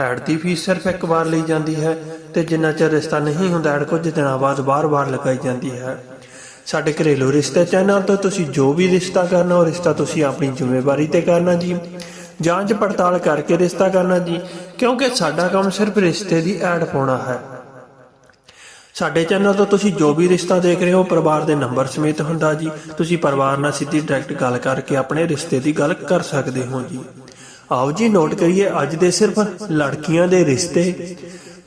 Add ਦੀ fees ਸਿਰਫ ਇੱਕ ਵਾਰ ਲਈ ਜਾਂਦੀ ਹੈ ਤੇ ਜਿੰਨਾ ਚਿਰ ਰਿਸ਼ਤਾ ਨਹੀਂ ਹੁੰਦਾ ਐਡ ਕੁਝ ਦਿਨਾਂ ਬਾਅਦ ਬਾਰ-ਬਾਰ ਲਗਾਈ ਜਾਂਦੀ ਹੈ। ਸਾਡੇ ਘਰੇਲੂ ਰਿਸ਼ਤੇ ਚੈਨਲ ਤੋਂ ਤੁਸੀਂ ਜੋ ਵੀ ਰਿਸ਼ਤਾ ਕਰਨਾ, ਉਹ ਰਿਸ਼ਤਾ ਤੁਸੀਂ ਆਪਣੀ ਜ਼ਿੰਮੇਵਾਰੀ ਤੇ ਕਰਨਾ ਜੀ। ਜਾਂਚ ਪੜਤਾਲ ਕਰਕੇ ਰਿਸ਼ਤਾ ਕਰਨਾ ਜੀ, ਕਿਉਂਕਿ ਸਾਡਾ ਕੰਮ ਸਿਰਫ ਰਿਸ਼ਤੇ ਦੀ ਐਡ ਪਾਉਣਾ ਹੈ। ਸਾਡੇ ਚੈਨਲ ਤੋਂ ਤੁਸੀਂ ਜੋ ਵੀ ਰਿਸ਼ਤਾ ਦੇਖ ਰਹੇ ਹੋ ਪਰਿਵਾਰ ਦੇ ਨੰਬਰ ਸਮੇਤ ਹੁੰਦਾ ਜੀ। ਤੁਸੀਂ ਪਰਿਵਾਰ ਨਾਲ ਸਿੱਧੀ ਡਾਇਰੈਕਟ ਗੱਲ ਕਰਕੇ ਆਪਣੇ ਰਿਸ਼ਤੇ ਦੀ ਗੱਲ ਕਰ ਸਕਦੇ ਹੋ ਜੀ। ਆਓ ਜੀ ਨੋਟ ਕਰੀਏ, ਅੱਜ ਦੇ ਸਿਰਫ ਲੜਕੀਆਂ ਦੇ ਰਿਸ਼ਤੇ।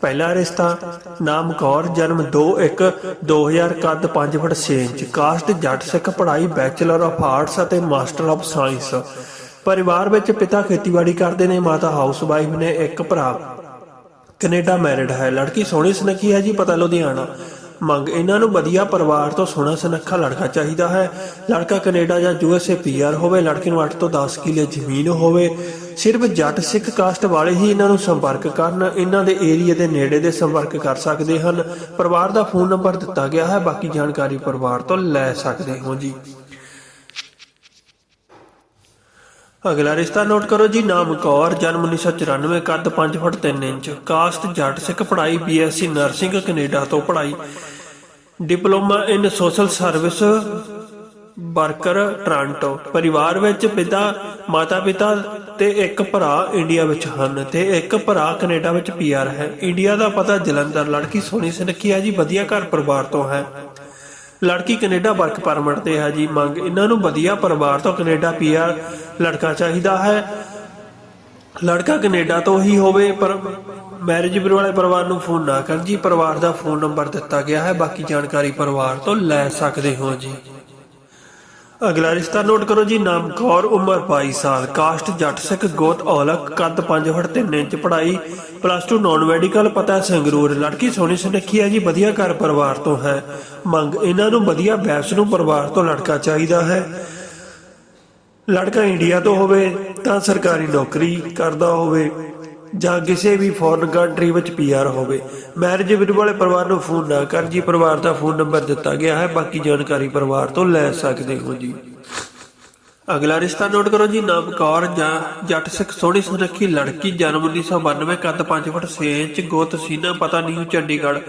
ਪਹਿਲਾ ਰਿਸ਼ਤਾ, ਨਾਮ ਕੌਰ, ਜਨਮ 21 2000 ਕੱਦ 5 ਫੁੱਟ 6 ਇੰਚ, ਕਾਸਟ ਜੱਟ ਸਿੱਖ ਪੜ੍ਹਾਈ ਬੈਚਲਰ ਆਫ ਆਰਟਸ ਅਤੇ ਮਾਸਟਰ ਆਫ ਸਾਇੰਸ ਪਰਿਵਾਰ ਵਿੱਚ ਪਿਤਾ ਖੇਤੀਬਾੜੀ ਕਰਦੇ ਨੇ, ਮਾਤਾ ਹਾਊਸ ਨੇ, ਇੱਕ ਭਰਾ। ਕੈਨੇਡਾ ਮੈਰਿਡ ਹੈ। ਲੜਕੀ ਸੋਹਣੀ ਸੁਨੱਖੀ ਹੈ ਜੀ, ਪਤਾ ਲੁਧਿਆਣਾ। ਮੰਗ, ਇਹਨਾਂ ਨੂੰ ਵਧੀਆ ਪਰਿਵਾਰ ਤੋਂ ਸੋਹਣਾ ਸੁਨੱਖਾ ਲੜਕਾ ਚਾਹੀਦਾ ਹੈ। ਲੜਕਾ ਕੈਨੇਡਾ ਜਾਂ ਯੂਐਸਏ ਪੀਆਰ ਹੋਵੇ, ਲੜਕੀ ਨੂੰ 8 ਤੋਂ 10 ਕਿਲੇ ਜ਼ਮੀਨ ਹੋਵੇ। ਸਿਰਫ ਜੱਟ ਸਿੱਖ ਕਾਸਟ ਵਾਲੇ ਹੀ ਇਹਨਾਂ ਨੂੰ ਸੰਪਰਕ ਕਰਨ, ਇਹਨਾਂ ਦੇ ਏਰੀਆ ਦੇ ਨੇੜੇ ਦੇ ਸੰਪਰਕ ਕਰ ਸਕਦੇ ਹਨ। ਪਰਿਵਾਰ ਦਾ ਫੋਨ ਨੰਬਰ ਦਿੱਤਾ ਗਿਆ ਹੈ, ਬਾਕੀ ਜਾਣਕਾਰੀ ਪਰਿਵਾਰ ਤੋਂ ਲੈ ਸਕਦੇ ਹੋ ਜੀ। ਅਗਲਾ ਰਿਸ਼ਤਾ ਨੋਟ ਕਰੋ ਜੀ, ਨਾਮ ਕੌਰ, ਜਨਮ 1994 ਕੱਦ 5 ਫੁੱਟ 3 ਇੰਚ ਕਾਸਟ ਜੱਟ ਸਿੱਖ ਪੜ੍ਹਾਈ, ਬੀਐਸਸੀ ਨਰਸਿੰਗ ਕੈਨੇਡਾ ਤੋਂ ਪੜ੍ਹਾਈ, diploma in social service worker Toronto ਪਰਿਵਾਰ ਵਿੱਚ ਪਿਤਾ ਮਾਤਾ ਪਿਤਾ ਤੇ ਇੱਕ ਭਰਾ ਇੰਡੀਆ ਵਿੱਚ ਹਨ ਤੇ ਇੱਕ ਭਰਾ ਕੈਨੇਡਾ ਵਿੱਚ ਪੀਆਰ ਹੈ। ਇੰਡੀਆ ਦਾ ਪਤਾ ਜਲੰਧਰ, ਲੜਕੀ ਸੋਹਣੀ ਸੁਨੱਖੀ ਹੈ ਜੀ, ਵਧੀਆ ਘਰ ਪਰਿਵਾਰ ਤੋਂ ਹੈ। ਲੜਕੀ ਕੈਨੇਡਾ ਵਰਕ ਪਰਮਿਟ ਤੇ ਹੈ ਜੀ, ਮੰਗ ਇਹਨਾਂ ਨੂੰ ਵਧੀਆ ਪਰਿਵਾਰ ਤੋਂ ਕੈਨੇਡਾ ਪੀਆਰ ਲੜਕਾ ਚਾਹੀਦਾ ਹੈ। ਲੜਕਾ ਕੈਨੇਡਾ ਤੋਂ ਹੀ ਹੋਵੇ, ਪਰ ਮੈਰਿਜ ਬਿਊਰੋ ਵਾਲੇ ਪਰਿਵਾਰ ਨੂੰ ਫੋਨ ਨਾ ਕਰਨ ਜੀ, ਪਰਿਵਾਰ ਦਾ ਫੋਨ ਨੰਬਰ ਦਿੱਤਾ ਗਿਆ ਹੈ, ਬਾਕੀ ਜਾਣਕਾਰੀ ਪਰਿਵਾਰ ਤੋਂ ਲੈ ਸਕਦੇ ਹੋ ਜੀ। ਅਗਲਾ ਰਿਸ਼ਤਾ ਨੋਟ ਕਰੋ ਜੀ, ਨਾਮ ਕੌਰ ਉਮਰ 22 ਸਾਲ, ਕਾਸਟ, ਜੱਟ ਸਿੱਖ, ਗੋਤ, ਔਲਖ ਕੱਦ 5 ਫੁੱਟ 3 ਇੰਚ ਪੜ੍ਹਾਈ ਪਲੱਸ 2 ਨਾਨ ਮੈਡੀਕਲ ਪਤਾ, ਸੰਗਰੂਰ, ਲੜਕੀ ਸੋਹਣੀ ਸੁਨੱਖੀ ਹੈ ਜੀ, ਵਧੀਆ ਘਰ ਪਰਿਵਾਰ ਤੋਂ ਹੈ। ਮੰਗ, ਇਹਨਾਂ ਨੂੰ ਵਧੀਆ ਬੈਸ ਨੂੰ ਪਰਿਵਾਰ ਤੋਂ ਲੜਕਾ ਚਾਹੀਦਾ ਹੈ। ਲੜਕਾ ਇੰਡੀਆ ਤੋਂ ਹੋਵੇ, ਤਾਂ ਸਰਕਾਰੀ ਨੌਕਰੀ ਕਰਦਾ ਹੋਵੇ। ਜਾਂ ਕਿਸੇ ਵੀ ਫੋਰਨ ਕੰਟਰੀ ਵਿੱਚ ਪੀਆਰ ਹੋਵੇ ਮੈਰਿਜ ਬਿਊਰੋ ਵਾਲੇ ਪਰਿਵਾਰ ਨੂੰ ਫੋਨ ਨਾ ਕਰ ਜੀ। ਪਰਿਵਾਰ ਦਾ ਫੋਨ ਨੰਬਰ ਦਿੱਤਾ ਗਿਆ ਹੈ, ਬਾਕੀ ਜਾਣਕਾਰੀ ਪਰਿਵਾਰ ਤੋਂ ਲੈ ਸਕਦੇ ਹੋ ਜੀ। ਅਗਲਾ ਰਿਸ਼ਤਾ ਨੋਟ ਕਰੋ ਜੀ ਨਾਮ ਕੌਰ ਜਾਂ ਜੱਟ ਸਿੱਖ ਸੋਹਣੀ ਸੁਨੱਖੀ ਲੜਕੀ, ਜਨਮ 1992 ਕੱਦ 5 ਫੁੱਟ 6 ਇੰਚ, ਗੋਤ ਸੀਨਾ, ਪਤਾ ਨਿਊ ਚੰਡੀਗੜ੍ਹ।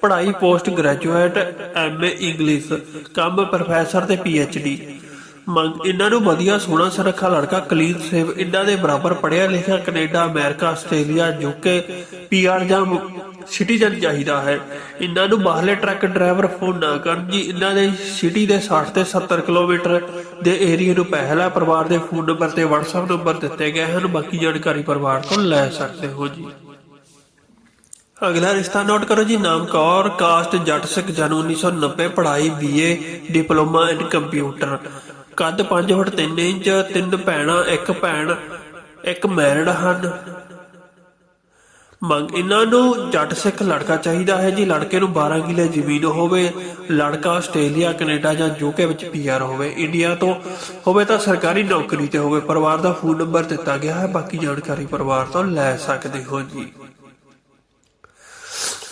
ਪੜ੍ਹਾਈ ਪੋਸਟ ਗ੍ਰੈਜੂਏਟ ਐਮਏ ਇੰਗਲਿਸ਼ ਕੰਮ ਪ੍ਰੋਫੈਸਰ ਤੇ ਪੀਐਚਡੀ ਮੰਗ, ਇਹਨਾਂ ਨੂੰ ਵਧੀਆ ਸੋਹਣਾ ਸੁਰੱਖਾ ਲੜਕਾ ਕਲੀਨ ਸੇਵ, ਇਹਨਾਂ ਦੇ ਬਰਾਬਰ ਪੜ੍ਹਿਆ ਲਿਖਿਆ Canada, America, Australia, UK, PR ਜਾਂ ਸਿਟੀਜ਼ਨ ਚਾਹੀਦਾ ਹੈ। ਇਹਨਾਂ ਨੂੰ ਬਾਹਰਲੇ ਟਰੱਕ ਡਰਾਈਵਰ ਫੋਨ ਨਾ ਕਰਨ। ਜੀ, ਇਹਨਾਂ ਦੇ ਸਿਟੀ ਦੇ 60 ਤੇ 70 ਕਿਲੋਮੀਟਰ ਦੇ ਏਰੀਆ ਨੂੰ ਪਹਿਲਾ ਪਰਿਵਾਰ ਦੇ ਫੋਨ ਨੰਬਰ ਤੇ WhatsApp ਨੰਬਰ ਦਿੱਤੇ ਗਏ ਹਨ। ਬਾਕੀ ਜਾਣਕਾਰੀ ਪਰਿਵਾਰ ਤੋਂ ਲੈ ਸਕਦੇ ਹੋ ਜੀ। ਅਗਲਾ ਰਿਸ਼ਤਾ ਨੋਟ ਕਰੋ ਜੀ। ਨਾਮ ਕੌਰ, ਕਾਸਟ ਜੱਟ ਸਿੱਖ ਜਨਮ 1990 ਪੜ੍ਹਾਈ ਬੀਏ ਡਿਪਲੋਮਾ ਇਨ ਕੰਪਿਊਟਰ। ਕੱਦ 5 ਫੁੱਟ 3 ਇੰਚ, ਤਿੰਨ ਭੈਣਾਂ, ਇੱਕ ਭੈਣ, ਇੱਕ ਮੈਰਿਡ ਹਨ। ਮੰਗ ਇਹਨਾਂ ਨੂੰ ਜੱਟ ਸਿੱਖ ਲੜਕਾ ਚਾਹੀਦਾ ਹੈ ਜੀ, ਲੜਕੇ ਨੂੰ 12 ਕਿਲੇ ਜ਼ਮੀਨ ਹੋਵੇ, ਲੜਕਾ ਆਸਟ੍ਰੇਲੀਆ, ਕੈਨੇਡਾ ਜਾਂ ਯੂਕੇ ਵਿੱਚ ਪੀਆਰ ਹੋਵੇ, ਇੰਡੀਆ ਤੋਂ ਹੋਵੇ ਤਾਂ ਸਰਕਾਰੀ ਨੌਕਰੀ ਤੇ ਹੋਵੇ, ਪਰਿਵਾਰ ਦਾ ਫੋਨ ਨੰਬਰ ਦਿੱਤਾ ਗਿਆ ਹੈ, ਬਾਕੀ ਜਾਣਕਾਰੀ ਪਰਿਵਾਰ ਤੋਂ ਲੈ ਸਕਦੇ ਹੋ ਜੀ।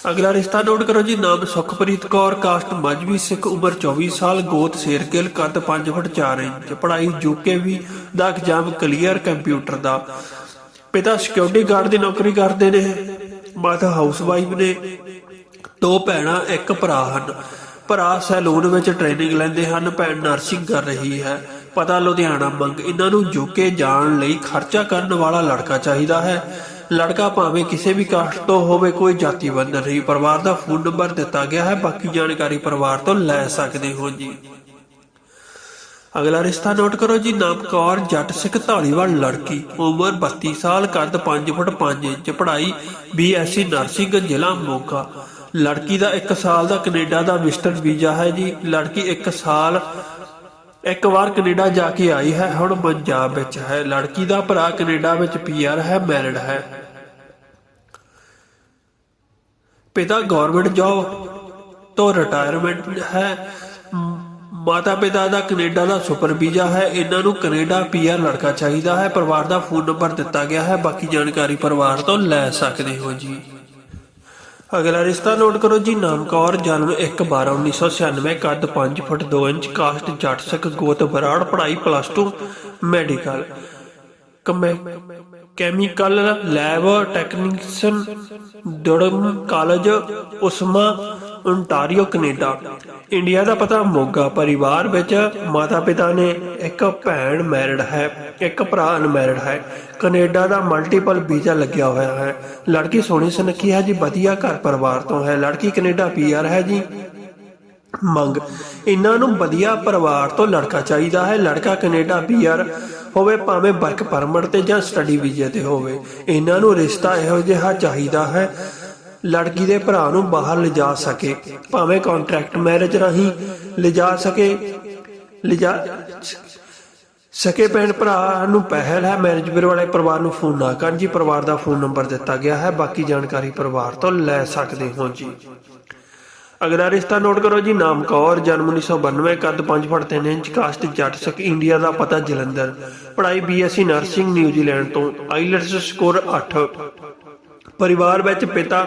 ਅਗਲਾ ਰਿਸ਼ਤਾ ਨੋਟ ਕਰੋ ਜੀ, ਨਾਮ ਸੁਖਪ੍ਰੀਤ ਕੌਰ, ਕਾਸਟ ਮਜਬੀ ਸਿੱਖ, ਉਮਰ 24 ਸਾਲ, ਗੋਤ ਸ਼ੇਰਗਿਲ ਕੱਦ 5 ਫੁੱਟ 4 ਇੰਚ, ਪੜ੍ਹਾਈ ਯੂਕੇ ਦਾ ਐਗਜ਼ਾਮ ਕਲੀਅਰ ਕੰਪਿਊਟਰ ਦਾ। ਪਿਤਾ ਸਿਕਿਉਰਿਟੀ ਗਾਰਡ ਦੀ ਨੌਕਰੀ ਕਰਦੇ ਨੇ, ਮਾਤਾ ਹਾਊਸ ਵਾਈਫ ਨੇ, ਦੋ ਭੈਣਾਂ, ਇੱਕ ਭਰਾ ਹਨ। ਭਰਾ ਸੈਲੂਨ ਵਿੱਚ ਟ੍ਰੇਨਿੰਗ ਲੈਂਦੇ ਹਨ, ਭੈਣ ਨਰਸਿੰਗ ਕਰ ਰਹੀ ਹੈ। ਪਤਾ ਲੁਧਿਆਣਾ ਮੰਗ, ਇਹਨਾਂ ਨੂੰ ਯੂਕੇ ਜਾਣ ਲਈ ਖਰਚਾ ਕਰਨ ਵਾਲਾ ਲੜਕਾ ਚਾਹੀਦਾ ਹੈ। ਲੜਕਾ ਭਾਵੇਂ ਕਿਸੇ ਵੀ ਕਾਸਟ ਤੋਂ ਹੋਵੇ, ਕੋਈ ਜਾਤੀ ਬੰਧਨ ਨਹੀਂ। ਪਰਿਵਾਰ ਦਾ ਫੋਨ ਨੰਬਰ ਦਿੱਤਾ ਗਿਆ ਹੈ, ਬਾਕੀ ਜਾਣਕਾਰੀ ਪਰਿਵਾਰ ਤੋਂ ਲੈ ਸਕਦੇ ਹੋ ਜੀ। ਅਗਲਾ ਰਿਸ਼ਤਾ ਨੋਟ ਕਰੋ ਜੀ ਨਾਮ ਕੌਰ ਜੱਟ ਸਿੱਖ ਧਾਲੀਵਾਲ ਲੜਕੀ। ਉਮਰ 32 ਸਾਲ ਕੱਦ 5 ਫੁੱਟ 5 ਇੰਚ, ਪੜ੍ਹਾਈ ਬੀਐਸਸੀ ਨਰਸਿੰਗ ਜ਼ਿਲ੍ਹਾ ਮੋਗਾ। ਲੜਕੀ ਦਾ 1 ਸਾਲ ਦਾ ਕੈਨੇਡਾ ਦਾ ਵਿਜ਼ਟਰ ਵੀਜ਼ਾ ਹੈ ਜੀ। ਲੜਕੀ 1 ਸਾਲ ਇੱਕ ਵਾਰ ਕੈਨੇਡਾ ਜਾ ਕੇ ਆਈ ਹੈ, ਹੁਣ ਪੰਜਾਬ ਵਿੱਚ ਹੈ। ਲੜਕੀ ਦਾ ਭਰਾ ਕੈਨੇਡਾ ਵਿੱਚ ਪੀਆਰ ਹੈ, ਮੈਰਿਡ ਹੈ। ਪਿਤਾ ਗਵਰਨਮੈਂਟ ਜੌਬ ਤੋਂ ਰਿਟਾਇਰਮੈਂਟ ਹੈ। ਮਾਤਾ ਪਿਤਾ ਦਾ ਕੈਨੇਡਾ ਦਾ ਸੁਪਰ ਵੀਜ਼ਾ ਹੈ। ਇਹਨਾਂ ਨੂੰ ਕੈਨੇਡਾ ਪੀਆਰ ਲੜਕਾ ਚਾਹੀਦਾ ਹੈ। ਪਰਿਵਾਰ ਦਾ ਫੋਨ ਨੰਬਰ ਦਿੱਤਾ ਗਿਆ ਹੈ। ਬਾਕੀ ਜਾਣਕਾਰੀ ਪਰਿਵਾਰ ਤੋਂ ਲੈ ਸਕਦੇ ਹੋ ਜੀ। ਅਗਲਾ ਰਿਸ਼ਤਾ ਨੋਟ ਕਰੋ ਜੀ, ਨਾਮ ਕੌਰ, ਜਨਮ 1/12/1996 ਕੱਦ 5 ਫੁੱਟ 2 ਇੰਚ ਕਾਸਟ ਜੱਟ ਸਿੱਖ ਗੋਤ ਬਰਾੜ, ਪੜ੍ਹਾਈ plus 2 medical chemical lab technician Durham college Oshawa Ontario Canada. India ਦਾ ਪਤਾ ਮੋਗਾ ਪਰਿਵਾਰ ਵਿੱਚ ਮਾਤਾ ਪਿਤਾ ਨੇ ਇੱਕ ਭੈਣ ਮੈਰਿਡ ਹੈ, ਇੱਕ ਭਰਾ ਅਨਮੈਰਿਡ ਹੈ। ਕੈਨੇਡਾ ਦਾ ਮਲਟੀਪਲ ਵੀਜ਼ਾ ਲੱਗਿਆ ਹੋਇਆ ਹੈ। ਲੜਕੀ ਸੋਹਣੀ ਸੁਨੱਖੀ ਹੈ ਜੀ, ਵਧੀਆ ਘਰ ਪਰਿਵਾਰ ਤੋਂ ਹੈ। ਲੜਕੀ ਕੈਨੇਡਾ ਪੀਆਰ ਹੈ ਜੀ। ਮੰਗ, ਇਹਨਾਂ ਨੂੰ ਵਧੀਆ ਪਰਿਵਾਰ ਤੋਂ ਲੜਕਾ ਚਾਹੀਦਾ ਹੈ। ਲੜਕਾ ਕੈਨੇਡਾ ਪੀਆਰ ਹੋਵੇ, ਭਾਵੇਂ ਵਰਕ ਪਰਮਿਟ ਤੇ ਜਾਂ ਸਟੱਡੀ ਵੀਜ਼ੇ ਤੇ ਹੋਵੇ। ਇਹਨਾਂ ਨੂੰ ਰਿਸ਼ਤਾ ਇਹੋ ਜਿਹਾ ਚਾਹੀਦਾ ਹੈ ਲੜਕੀ ਦੇ ਭਰਾ ਨੂੰ ਬਾਹਰ ਲਿਜਾ ਸਕੇ, ਭਾਵੇਂ ਕੰਟਰੈਕਟ ਮੈਰਿਜ ਰਾਹੀਂ ਲਿਜਾ ਸਕੇ। ਲਿਜਾ ਸਕੇ ਭੈਣ ਭਰਾ ਨੂੰ ਪਹਿਲ ਹੈ ਮੈਰਿਜ ਬਿਊਰੋ ਵਾਲੇ ਪਰਿਵਾਰ ਨੂੰ ਫੋਨ ਨਾ ਕਰਨ ਜੀ, ਪਰਿਵਾਰ ਦਾ ਫੋਨ ਨੰਬਰ ਦਿੱਤਾ ਗਿਆ ਹੈ, ਬਾਕੀ ਜਾਣਕਾਰੀ ਪਰਿਵਾਰ ਤੋਂ ਲੈ ਸਕਦੇ ਹੋ ਜੀ। ਅਗਲਾ ਰਿਸ਼ਤਾ ਨੋਟ ਕਰੋ ਜੀ, ਨਾਮ ਕੌਰ, ਜਨਮ 1992 ਕੱਦ 5 ਫੁੱਟ 3 ਇੰਚ ਕਾਸਟ ਜੱਟ ਸਿੱਖ ਇੰਡੀਆ ਦਾ ਪਤਾ ਜਲੰਧਰ। ਪੜ੍ਹਾਈ ਬੀਐਸਸੀ ਨਰਸਿੰਗ, ਨਿਊਜ਼ੀਲੈਂਡ ਤੋਂ, ਆਈਲੈਟਸ ਸਕੋਰ 8 ਪਰਿਵਾਰ ਵਿੱਚ ਪਿਤਾ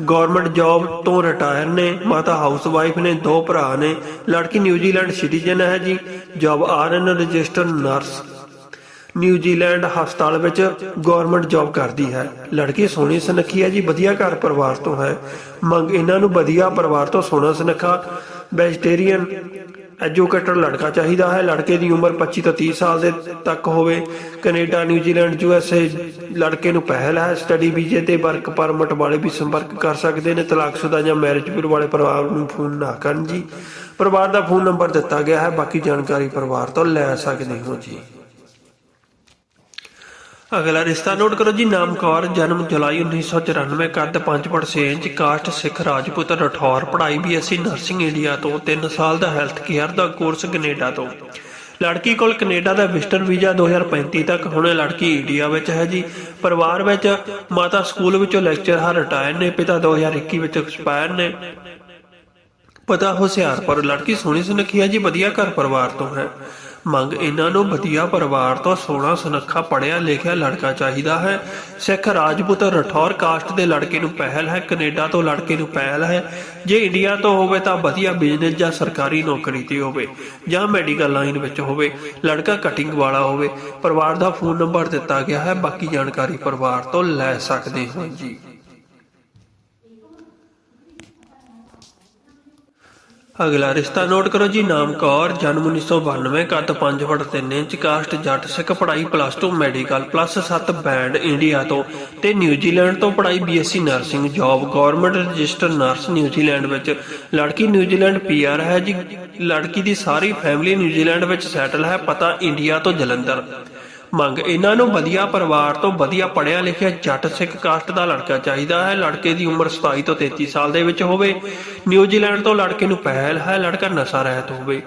ਗਵਰਨਮੈਂਟ ਜੌਬ ਤੋਂ ਰਿਟਾਇਰ ਨੇ, ਮਾਤਾ ਹਾਊਸ ਵਾਈਫ ਨੇ, ਦੋ ਭਰਾ ਨੇ, ਲੜਕੀ ਨਿਊਜ਼ੀਲੈਂਡ ਸਿਟੀਜ਼ਨ ਹੈ ਜੀ, job RN registered nurse. New Zealand ਹਸਪਤਾਲ ਵਿੱਚ ਗਵਰਨਮੈਂਟ ਜੌਬ ਕਰਦੀ ਹੈ। ਲੜਕੀ ਸੋਹਣੀ ਸੁਨੱਖੀ ਹੈ ਜੀ, ਵਧੀਆ ਘਰ ਪਰਿਵਾਰ ਤੋਂ ਹੈ। ਮੰਗ ਇਹਨਾਂ ਨੂੰ ਵਧੀਆ ਪਰਿਵਾਰ ਤੋਂ ਸੋਹਣਾ ਸੁਨੱਖਾ, ਵੈਜੀਟੇਰੀਅਨ ਐਜੂਕੇਟਡ ਲੜਕਾ ਚਾਹੀਦਾ ਹੈ। ਲੜਕੇ ਦੀ ਉਮਰ 25 ਤੋਂ 30 ਸਾਲ ਦੇ ਤੱਕ ਹੋਵੇ। Canada, New Zealand, U S A ਲੜਕੇ ਨੂੰ ਪਹਿਲ ਹੈ। ਸਟੱਡੀ ਵੀਜ਼ੇ ਤੇ ਵਰਕ ਪਰਮਿਟ ਵਾਲੇ ਵੀ ਸੰਪਰਕ ਕਰ ਸਕਦੇ ਨੇ। ਤਲਾਕਸ਼ੁਦਾ ਜਾਂ ਮੈਰਿਜ ਬਿਊਰੋ ਵਾਲੇ ਪਰਿਵਾਰ ਨੂੰ ਫੋਨ ਨਾ ਕਰਨ ਜੀ। ਪਰਿਵਾਰ ਦਾ ਫੋਨ ਨੰਬਰ ਦਿੱਤਾ ਗਿਆ ਹੈ। ਬਾਕੀ ਜਾਣਕਾਰੀ ਪਰਿਵਾਰ ਤੋਂ ਲੈ ਸਕਦੇ ਹੋ ਜੀ। ਅਗਲਾ ਰਿਸ਼ਤਾ ਨੋਟ ਕਰੋ ਜੀ ਨਾਮ ਕੌਰ ਜਨਮ ਜੁਲਾਈ 1994 ਕੱਦ 5 ਫੁੱਟ 6 ਇੰਚ, ਕਾਸਟ ਸਿੱਖ ਰਾਜਪੂਤ ਰਠੌਰ, ਪੜ੍ਹਾਈ ਵੀ ਨਰਸਿੰਗ ਇੰਡੀਆ ਤੋਂ 3 ਸਾਲ ਦਾ ਹੈਲਥ ਕੇਅਰ ਦਾ ਕੋਰਸ ਕੈਨੇਡਾ ਤੋਂ। ਲੜਕੀ ਕੋਲ ਕੈਨੇਡਾ ਦਾ ਵਿਜ਼ਟਰ ਵੀਜ਼ਾ 2035 ਤੱਕ, ਹੁਣ ਲੜਕੀ ਇੰਡੀਆ ਵਿੱਚ ਹੈ ਜੀ। ਪਰਿਵਾਰ ਵਿੱਚ ਮਾਤਾ ਸਕੂਲ ਵਿੱਚੋਂ ਲੈਕਚਰਰ ਰਿਟਾਇਰ ਨੇ, ਪਿਤਾ 2021 ਵਿੱਚ ਐਕਸਪਾਇਰ ਨੇ। ਪਤਾ ਹੁਸ਼ਿਆਰਪੁਰ, ਲੜਕੀ ਸੋਹਣੀ ਸੁਨੱਖੀ ਹੈ ਜੀ, ਵਧੀਆ ਘਰ ਪਰਿਵਾਰ ਤੋਂ ਹੈ। ਮੰਗ ਇਹਨਾਂ ਨੂੰ ਵਧੀਆ ਪਰਿਵਾਰ ਤੋਂ ਸੋਹਣਾ ਸੁਨੱਖਾ ਪੜਿਆ ਲਿਖਿਆ ਲੜਕਾ ਚਾਹੀਦਾ ਹੈ। ਸਿੱਖ ਰਾਜਪੂਤ ਰਠੌਰ ਕਾਸਟ ਦੇ ਲੜਕੇ ਨੂੰ ਪਹਿਲ ਹੈ, ਕੈਨੇਡਾ ਤੋਂ ਲੜਕੇ ਨੂੰ ਪਹਿਲ ਹੈ। ਜੇ ਇੰਡੀਆ ਤੋਂ ਹੋਵੇ ਤਾਂ ਵਧੀਆ ਬਿਜ਼ਨਸ ਜਾਂ ਸਰਕਾਰੀ ਨੌਕਰੀ ਤੇ ਹੋਵੇ ਜਾਂ ਮੈਡੀਕਲ ਲਾਈਨ ਵਿੱਚ ਹੋਵੇ, ਲੜਕਾ ਕਟਿੰਗ ਵਾਲਾ ਹੋਵੇ, ਪਰਿਵਾਰ ਦਾ ਫੋਨ ਨੰਬਰ ਦਿੱਤਾ ਗਿਆ ਹੈ, ਬਾਕੀ ਜਾਣਕਾਰੀ ਪਰਿਵਾਰ ਤੋਂ ਲੈ ਸਕਦੇ ਹੋ ਜੀ। ਅਗਲਾ ਰਿਸ਼ਤਾ ਨੋਟ ਕਰੋ ਜੀ ਨਾਮ ਕੌਰ ਜਨਮ 1992 ਕੱਦ 5 ਫੁੱਟ 3 ਇੰਚ, ਕਾਸਟ ਜੱਟ ਸਿੱਖ ਪੜ੍ਹਾਈ plus 2 medical plus 7 band India ਤੋਂ ਤੇ ਨਿਊਜ਼ੀਲੈਂਡ ਤੋਂ ਪੜ੍ਹਾਈ BSc nursing job government register nurse New Zealand ਵਿੱਚ। ਲੜਕੀ ਨਿਊਜ਼ੀਲੈਂਡ ਪੀਆਰ ਹੈ ਜੀ, ਲੜਕੀ ਦੀ ਸਾਰੀ ਫੈਮਿਲੀ ਨਿਊਜ਼ੀਲੈਂਡ ਵਿੱਚ ਸੈਟਲ ਹੈ, ਪਤਾ ਇੰਡੀਆ ਤੋਂ ਜਲੰਧਰ। ਮੰਗ, ਇਹਨਾਂ ਨੂੰ ਵਧੀਆ ਪਰਿਵਾਰ ਤੋਂ ਵਧੀਆ ਪੜ੍ਹਿਆ ਲਿਖਿਆ ਜੱਟ ਸਿੱਖ ਕਾਸਟ ਦਾ ਲੜਕਾ ਚਾਹੀਦਾ ਹੈ। ਲੜਕੇ ਦੀ ਉਮਰ 27 ਤੋਂ 33 ਸਾਲ ਦੇ ਵਿੱਚ ਹੋਵੇ। ਨਿਊਜ਼ੀਲੈਂਡ ਤੋਂ ਲੜਕੇ ਨੂੰ ਪਹਿਲ ਹੈ, ਲੜਕਾ ਨਸ਼ਾ ਰਹਿਤ ਹੋਵੇ।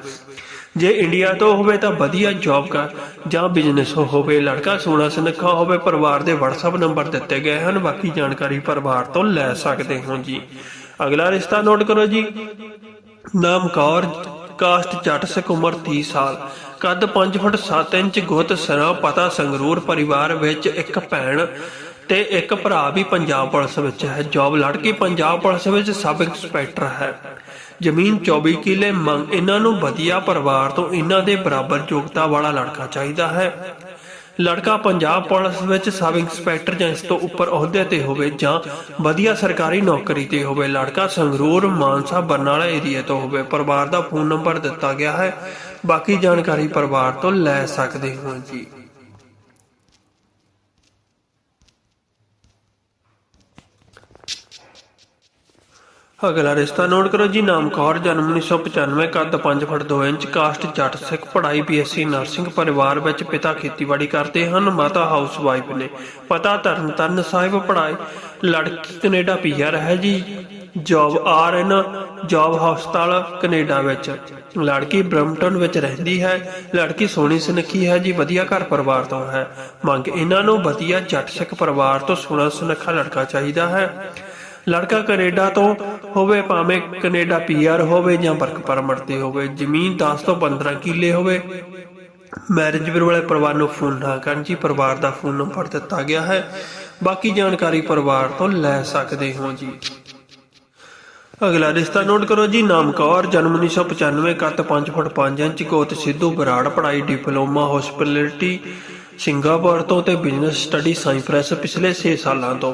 ਜੇ ਇੰਡੀਆ ਤੋਂ ਹੋਵੇ ਤਾਂ ਵਧੀਆ ਜੌਬ ਕਰ ਜਾਂ ਬਿਜ਼ਨਸ ਹੋਵੇ। ਲੜਕਾ ਸੋਹਣਾ ਸੁਨੱਖਾ ਹੋਵੇ, ਪਰਿਵਾਰ ਦੇ WhatsApp ਨੰਬਰ ਦਿੱਤੇ ਗਏ ਹਨ। ਬਾਕੀ ਜਾਣਕਾਰੀ ਪਰਿਵਾਰ ਤੋਂ ਲੈ ਸਕਦੇ ਹੋ ਜੀ। ਅਗਲਾ ਰਿਸ਼ਤਾ ਨੋਟ ਕਰੋ ਜੀ। ਨਾਮ ਕੌਰ ਕਾਸਟ ਜੱਟ ਸਿੱਖ ਉਮਰ 30 ਸਾਲ। ਕੱਦ 5 ਫੁੱਟ 7 ਇੰਚ, ਗੁੱਤ ਸਰਾ, ਪਤਾ ਸੰਗਰੂਰ ਪਰਿਵਾਰ ਵਿੱਚ ਇੱਕ ਭੈਣ ਤੇ ਇੱਕ ਭਰਾ ਵੀ ਪੰਜਾਬ ਪੁਲਿਸ ਵਿੱਚ ਹੈ। ਜੌਬ ਲੜਕੀ ਪੰਜਾਬ ਪੁਲਿਸ ਵਿੱਚ ਸਬ ਇੰਸਪੈਕਟਰ ਹੈ। ਜ਼ਮੀਨ 24 ਕਿਲੇ ਮੰਗ। ਇਹਨਾਂ ਨੂੰ ਵਧੀਆ ਪਰਿਵਾਰ ਤੋਂ ਇਹਨਾਂ ਦੇ ਬਰਾਬਰ ਯੋਗਤਾ ਵਾਲਾ ਲੜਕਾ ਚਾਹੀਦਾ ਹੈ। ਲੜਕਾ ਪੰਜਾਬ ਪੁਲਿਸ ਵਿੱਚ ਸਬ ਇੰਸਪੈਕਟਰ ਜਾਂ ਇਸ ਤੋਂ ਉੱਪਰ ਅਹੁਦੇ ਤੇ ਹੋਵੇ ਜਾਂ ਵਧੀਆ ਸਰਕਾਰੀ ਨੌਕਰੀ ਤੇ ਹੋਵੇ, ਲੜਕਾ ਸੰਗਰੂਰ ਮਾਨਸਾ ਬਰਨਾਲਾ ਏਰੀਆ ਤੋਂ ਹੋਵੇ, ਪਰਿਵਾਰ ਦਾ ਫੋਨ ਨੰਬਰ ਦਿੱਤਾ ਗਿਆ ਹੈ। ਬਾਕੀ ਜਾਣਕਾਰੀ ਪਰਿਵਾਰ ਤੋਂ ਲੈ ਸਕਦੇ ਹੋ ਜੀ। ਅਗਲਾ ਰਿਸ਼ਤਾ ਨੋਟ ਕਰੋ ਜੀ, ਨਾਮ ਕੌਰ, ਜਨਮ 1995 ਕੱਦ 5 ਫੁੱਟ 2 ਇੰਚ, ਕਾਸਟ, ਜੱਟ, ਸਿੱਖ, ਪੜ੍ਹਾਈ, ਬੀਐਸਸੀ, ਨਰਸਿੰਗ, ਪਰਿਵਾਰ ਵਿੱਚ ਪਿਤਾ ਖੇਤੀਬਾੜੀ ਕਰਦੇ ਹਨ, ਮਾਤਾ ਹਾਊਸ ਵਾਈਫ ਨੇ। ਪਤਾ ਤਰਨਤਰਨ ਸਾਹਿਬ, ਪੜ੍ਹਾਈ, ਲੜਕੀ ਕੈਨੇਡਾ ਪੀਆਰ ਹੈ ਜੀ, ਜੌਬ ਆਰ ਐਨ, ਜੌਬ ਹਸਪਤਾਲ ਕੈਨੇਡਾ ਵਿੱਚ। ਲੜਕੀ ਬ੍ਰਮਟਨ ਵਿੱਚ ਰਹਿੰਦੀ ਹੈ, ਲੜਕੀ ਸੋਹਣੀ ਸੁਨੱਖੀ ਹੈ ਜੀ, ਵਧੀਆ ਘਰ ਪਰਿਵਾਰ ਤੋਂ ਹੈ। ਮੰਗ ਇਹਨਾਂ ਨੂੰ ਵਧੀਆ ਜੱਟ, ਸਿੱਖ ਪਰਿਵਾਰ ਤੋਂ ਸੋਹਣਾ ਸੁਨੱਖਾ ਲੜਕਾ ਚਾਹੀਦਾ ਹੈ। ਲੜਕਾ ਕੈਨੇਡਾ ਤੋਂ ਹੋਵੇ, ਭਾਵੇਂ ਕੈਨੇਡਾ ਪੀਆਰ ਹੋਵੇ ਜਾਂ ਵਰਕ ਪਰਮਿਟ ਤੇ ਹੋਵੇ, ਜ਼ਮੀਨ 10 ਤੋਂ 15 ਕਿੱਲੇ ਹੋਵੇ ਮੈਰਿਜ ਵਾਲੇ ਪਰਿਵਾਰ ਨੂੰ ਫੋਨ ਨਾ ਕਰਨ ਜੀ, ਪਰਿਵਾਰ ਦਾ ਫੋਨ ਨੰਬਰ ਦਿੱਤਾ ਗਿਆ ਹੈ। ਬਾਕੀ ਜਾਣਕਾਰੀ ਪਰਿਵਾਰ ਤੋਂ ਲੈ ਸਕਦੇ ਹੋ ਜੀ। ਅਗਲਾ ਰਿਸ਼ਤਾ ਨੋਟ ਕਰੋ ਜੀ, ਨਾਮ ਕੌਰ, ਜਨਮ 1995 ਕੱਦ 5 ਫੁੱਟ 5 ਇੰਚ ਗੋਤ ਸਿੱਧੂ, ਬਰਾੜ, ਪੜ੍ਹਾਈ, ਡਿਪਲੋਮਾ ਹਸਪਿਟੈਲਿਟੀ ਸਿੰਗਾਪੁਰ ਤੋਂ ਤੇ ਬਿਜ਼ਨਸ ਸਟੱਡੀ ਸਾਈਪ੍ਰੈਸ ਪਿਛਲੇ 6 ਸਾਲਾਂ ਤੋਂ।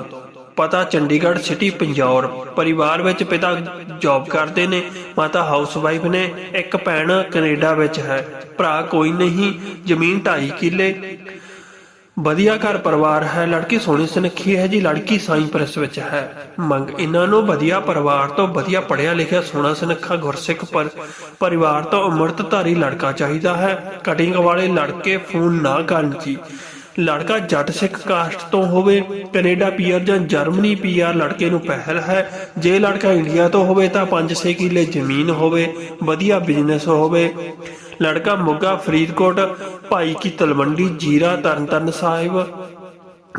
ਪਤਾ ਚੰਡੀਗੜ੍ਹ ਸਿਟੀ, ਪੰਜੌਰ। ਪਰਿਵਾਰ ਵਿੱਚ ਪਿਤਾ ਜੌਬ ਕਰਦੇ ਨੇ, ਮਾਤਾ ਹਾਊਸਵਾਈਫ ਨੇ, ਇੱਕ ਭੈਣ ਕੈਨੇਡਾ ਵਿੱਚ ਹੈ। ਭਰਾ ਕੋਈ ਨਹੀਂ, ਜ਼ਮੀਨ 2.5 ਕਿੱਲੇ। ਵਧੀਆ ਘਰ ਪਰਿਵਾਰ ਹੈ, ਲੜਕੀ ਸੋਹਣੀ ਸੁਨੱਖੀ ਹੈ ਜੀ, ਲੜਕੀ ਸਾਈਪ੍ਰੈਸ ਵਿੱਚ ਹੈ। ਮੰਗ ਇਹਨਾਂ ਨੂੰ ਵਧੀਆ ਪਰਿਵਾਰ ਤੋਂ ਵਧੀਆ ਪੜ੍ਹਿਆ ਲਿਖਿਆ ਸੋਹਣਾ ਸੁਨੱਖਾ ਗੁਰਸਿੱਖ ਪਰ ਪਰਿਵਾਰ ਤੋਂ ਅੰਮ੍ਰਿਤਧਾਰੀ ਲੜਕਾ ਚਾਹੀਦਾ ਹੈ। ਕਟਿੰਗ ਵਾਲੇ ਲੜਕੇ ਫੋਨ ਨਾ ਕਰਨ ਜੀ। ਲੜਕਾ ਜੱਟ ਸਿੱਖ ਕਾਸਟ ਤੋਂ ਹੋਵੇ, ਕੈਨੇਡਾ ਪੀਆਰ ਜਾਂ ਜਰਮਨੀ ਪੀਆਰ ਲੜਕੇ ਨੂੰ ਪਹਿਲ ਹੈ। ਜੇ ਲੜਕਾ ਇੰਡੀਆ ਤੋਂ ਹੋਵੇ ਤਾਂ 5-6 ਕਿੱਲੇ ਜ਼ਮੀਨ ਹੋਵੇ, ਵਧੀਆ ਬਿਜ਼ਨਸ ਹੋਵੇ। ਲੜਕਾ ਮੋਗਾ ਫਰੀਦਕੋਟ, ਭਾਈ ਕੀ ਤਲਵੰਡੀ ਜੀਰਾ ਤਰਨਤਰਨ ਸਾਹਿਬ।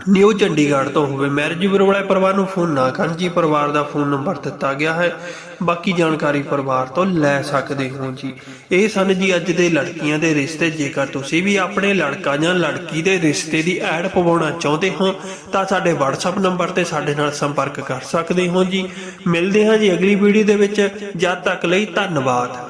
ਨਿਊ ਚੰਡੀਗੜ੍ਹ ਤੋਂ ਹੋਵੇ। ਮੈਰਿਜ ਬਿਊਰੋ ਵਾਲੇ ਪਰਿਵਾਰ ਨੂੰ ਫੋਨ ਨਾ ਕਰਨ। ਜੀ ਪਰਿਵਾਰ ਦਾ ਫੋਨ ਨੰਬਰ ਦਿੱਤਾ ਗਿਆ ਹੈ। ਬਾਕੀ ਜਾਣਕਾਰੀ ਪਰਿਵਾਰ ਤੋਂ ਲੈ ਸਕਦੇ ਹੋ ਜੀ। ਇਹ ਸਨ ਜੀ ਅੱਜ ਦੇ ਲੜਕੀਆਂ ਦੇ ਰਿਸ਼ਤੇ। ਜੇਕਰ ਤੁਸੀਂ ਵੀ ਆਪਣੇ ਲੜਕਾ ਜਾਂ ਲੜਕੀ ਦੇ ਰਿਸ਼ਤੇ ਦੀ ਐਡ ਪਵਾਉਣਾ ਚਾਹੁੰਦੇ ਹੋ, ਤਾਂ ਸਾਡੇ WhatsApp ਨੰਬਰ ਤੇ ਸਾਡੇ ਨਾਲ ਸੰਪਰਕ ਕਰ ਸਕਦੇ ਹੋ ਜੀ। ਮਿਲਦੇ ਹਾਂ ਜੀ ਅਗਲੀ ਵੀਡੀਓ ਦੇ ਵਿੱਚ। ਜਦ ਤੱਕ ਲਈ ਧੰਨਵਾਦ।